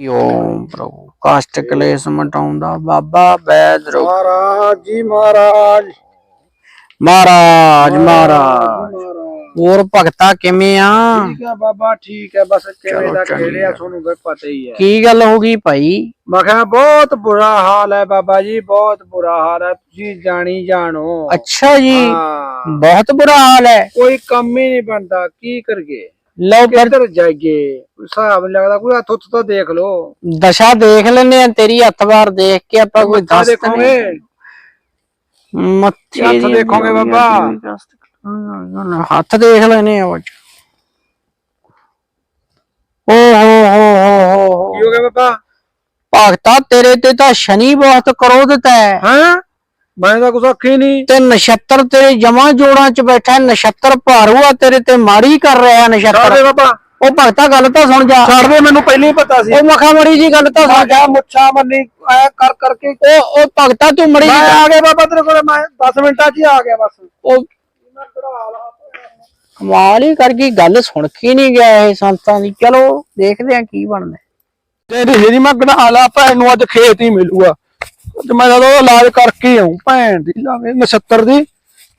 ਓਮ ਪ੍ਰਭੂ। ਕਸ਼ਟ ਕਲੇਸ਼ ਮਟਾਉਂਦਾ ਬਾਬਾ ਬੈਦਰੋ ਮਹਾਰਾਜ ਜੀ ਮਹਾਰਾਜ। ਮਹਾਰਾਜ ਮਹਾਰਾਜ ਹੋਰ ਭਗਤਾ ਕਿਵੇਂ ਆ? ਠੀਕ ਹੈ ਬਾਬਾ ਠੀਕ ਹੈ ਬਸ ਕਿਵੇਂ ਦਾ ਗੱਲ। ਤੁਹਾਨੂੰ ਵੀ ਪਤਾ ਹੀ ਹੈ। ਕੀ ਗੱਲ ਹੋ ਗਈ ਭਾਈ? ਮੈਂ ਕਿਹਾ ਬਹੁਤ ਬੁਰਾ ਹਾਲ ਹੈ ਬਾਬਾ ਜੀ ਬਹੁਤ ਬੁਰਾ ਹਾਲ ਹੈ। ਤੁਸੀਂ ਜਾਣੀ ਜਾਣੋ। ਅੱਛਾ ਜੀ। ਬਹੁਤ ਬੁਰਾ ਹਾਲ ਹੈ। ਕੋਈ ਕੰਮ ਹੀ ਨਹੀਂ ਬਣਦਾ। ਕੀ ਕਰਗੇ ਲਓ ਫਿਰ ਕਿੱਧਰ ਜਾਈਏ ਕੋਈ ਹਿਸਾਬ ਨਹੀਂ ਲੱਗਦਾ ਕੋਈ ਹੱਥ ਉੱਤ ਤਾਂ ਦੇਖ ਲੋ ਦਸ਼ਾ ਦੇਖ ਲੈਨੇ ਆ ਤੇਰੀ ਹੱਥਵਾਰ ਦੇਖ ਕੇ ਆਪਾਂ ਕੋਈ ਮੱਥਾ ਦੱਸ ਦੇਖੋਗੇ ਮੱਥੇ ਹੱਥ ਦੀ ਦੇਖੋਗੇ ਬਾਬਾ? ਹੱਥ ਦੇਖ ਲੈਨੇ ਆ ਬੱਚ ਓ ਹੋ ਹੋ ਹੋ ਹੋ ਕੀ ਹੋ ਗਿਆ ਬਾਬਾ ਭਗਤਾ ਤੇਰੇ ਤੇ ਤਾਂ ਸ਼ਨੀ ਬਹੁਤ ਕਰੋਧਤ ਹੈ ਹਾਂ ਮੈਂ ਤਾਂ ਕੁਛ ਆਖੀ ਨਹੀਂ ਤੇ ਨਛੱਤਰ ਤੇਰੇ ਜਮਾ ਜੋੜਾਂ ਚ ਬੈਠਾ ਹੈ, ਨਛੱਤਰ ਭਾਰੂਆ ਤੇਰੇ ਤੇ ਮਾੜੀ ਕਰ ਰਿਹਾ ਛੱਡ ਦੇ ਨਛੱਤਰ ਬਾਬਾ। ਉਹ ਭਗਤਾ ਗੱਲ ਤਾਂ ਸੁਣ ਜਾ। ਛੱਡ ਦੇ ਮੈਨੂੰ ਪਹਿਲਾਂ ਹੀ ਪਤਾ ਸੀ। ਉਹ ਮਖਾ ਮੜੀ ਜੀ ਗੱਲ ਤਾਂ ਸੁਣ। ਜਾ ਮੁੱਛਾਂ ਮੰਨੀ ਐ ਕਰ ਕਰਕੇ। ਉਹ ਉਹ ਭਗਤਾ ਤੂੰ ਮੜੀ ਮੈਂ ਜੀ ਆ ਗਿਆ ਬਾਬਾ ਤੇਰੇ ਕੋਲ ਮੈਂ 10 ਮਿੰਟਾਂ 'ਚ ਹੀ ਆ ਗਿਆ ਬਸ। ਉਹ ਕਮਾਲ ਹੀ ਕਰ ਗਈ ਗੱਲ ਸੁਣ ਕੇ ਨਹੀਂ ਗਿਆ ਇਹ ਸੰਤਾਂ ਦੀ। ਚਲੋ ਦੇਖਦੇ ਆ ਕੀ ਬਣਦਾ। ਤੇਰੀ ਹੀਰੀ ਮੈਂ ਗਣਾ ਲਾ ਭੈਣ ਨੂੰ ਅੱਜ ਖੇਤ ਹੀ ਮਿਲੂਗਾ। ਤੇ ਮੈਂ ਉਹਦਾ ਇਲਾਜ ਕਰਕੇ ਆਉਂ ਭੈਣ ਦੀ ਲਾਵੇ 69 ਦੀ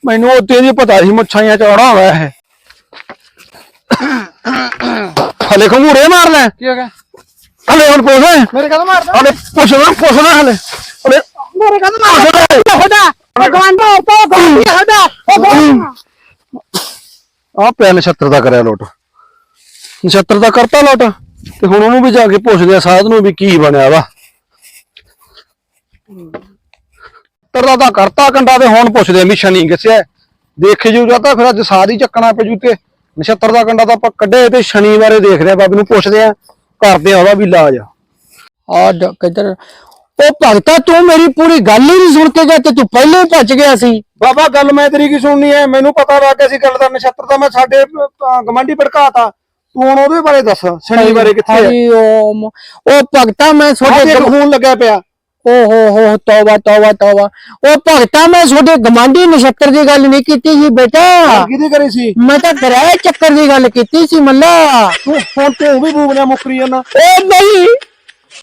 ਮੈਨੂੰ ਉਹਦੇ ਦੀ ਪਤਾ ਸੀ ਮੁੱਛਾਂ ਚੌੜਾ ਹੋਇਆ ਹੈ ਹਲੇ ਖੰਗੂਰੇ ਮਾਰ ਲੈ। ਕੀ ਹੋ ਗਿਆ? ਹਲੇ ਹੁਣ ਪੁੱਛ ਮੇਰੇ ਕਦੋਂ ਮਾਰਦਾ? ਹਲੇ ਪੁੱਛ ਲੈ ਪੁੱਛ ਲੈ ਹਲੇ। ਹਲੇ ਮੇਰੇ ਕਦੋਂ ਮਾਰਦਾ? ਹੋਦਾ ਭਗਵਾਨ ਦਾ ਤੋ ਗੋਲੀ ਹੋਦਾ ਆ ਪਿਆ 69 ਦਾ ਕਰਿਆ ਲੋਟ। 69 ਦਾ ਕਰਤਾ ਲੋਟ ਤੇ ਹੁਣ ਉਹਨੂੰ ਵੀ ਜਾ ਕੇ ਪੁੱਛਦੇ ਆ ਸਾਧ ਨੂੰ ਵੀ ਕੀ ਬਣਿਆ ਵਾ। ਤਰਦਾ ਤਾਂ ਕਰਤਾ ਕੰਡਾ ਤੇ ਹੁਣ ਪੁੱਛਦੇ ਆ ਵੀ ਸ਼ਨੀ ਕਿਸਿਆ ਦੇਖੇ ਜੂ ਜਾਂਦਾ ਫਿਰ ਅੱਜ ਸਾਧ ਹੀ ਚੱਕਣਾ ਪਜੂ ਤੇ। 69 ਦਾ ਕੰਡਾ ਤਾਂ ਆਪਾਂ ਕੱਢੇ ਤੇ ਸ਼ਨੀ ਬਾਰੇ ਦੇਖਦੇ ਆ ਬਾਬੇ ਨੂੰ ਪੁੱਛਦੇ ਆ ਕਰਦੇ ਆ ਉਹਦਾ ਵੀ ਇਲਾਜ। ਆ ਕਿੱਧਰ? ਉਹ ਭਗਤਾ ਤੂੰ ਮੇਰੀ ਪੂਰੀ ਗੱਲ ਹੀ ਨਹੀਂ ਸੁਣ ਕੇ ਗਿਆ ਤੇ ਤੂੰ ਪਹਿਲੇ ਹੀ ਭੱਜ ਗਿਆ ਸੀ। ਬਾਬਾ ਗੱਲ ਮੈਂ ਤੇਰੀ ਕੀ ਸੁਣਨੀ ਐ ਮੈਨੂੰ ਪਤਾ ਲੱਗ ਗਿਆ ਸੀ ਗੱਲ ਦਾ 69 ਦਾ ਮੈਂ ਸਾਡੇ ਗਮੰਡੀ ਭੜਕਾਤਾ। ਤੂੰ ਹੁਣ ਉਹਦੇ ਬਾਰੇ ਦੱਸ ਸ਼ਨੀ ਬਾਰੇ ਕਿੱਥੇ ਓਮ ਉਹ ਭਗਤਾ ਮੈਂ ਤੁਹਾਡੇ ਖੂਨ ਲੱਗਿਆ ਪਿਆ। ਓ ਹੋ ਹੋ ਤੌਬਾ ਤੌਬਾ ਤੌਬਾ। ਉਹ ਭਗਤਾ ਮੈਂ ਤੁਹਾਡੇ ਗਮਾਂਡੀ ਨਛੱਤਰ ਦੀ ਗੱਲ ਨਹੀਂ ਕੀਤੀ ਸੀ ਬੇਟਾ। ਕਿਹਦੀ ਕਰੀ ਸੀ? ਮੈਂ ਤਾਂ ਕਿਰਾਏ ਚੱਕਰ ਦੀ ਗੱਲ ਕੀਤੀ ਸੀ ਮੱਲਾ। ਤੂੰ ਹੁਣ ਤੂੰ ਵੀ ਬੂਬਨਾ ਮੁਕਰੀ ਜਾਂਦਾ। ਉਹ ਨਹੀਂ।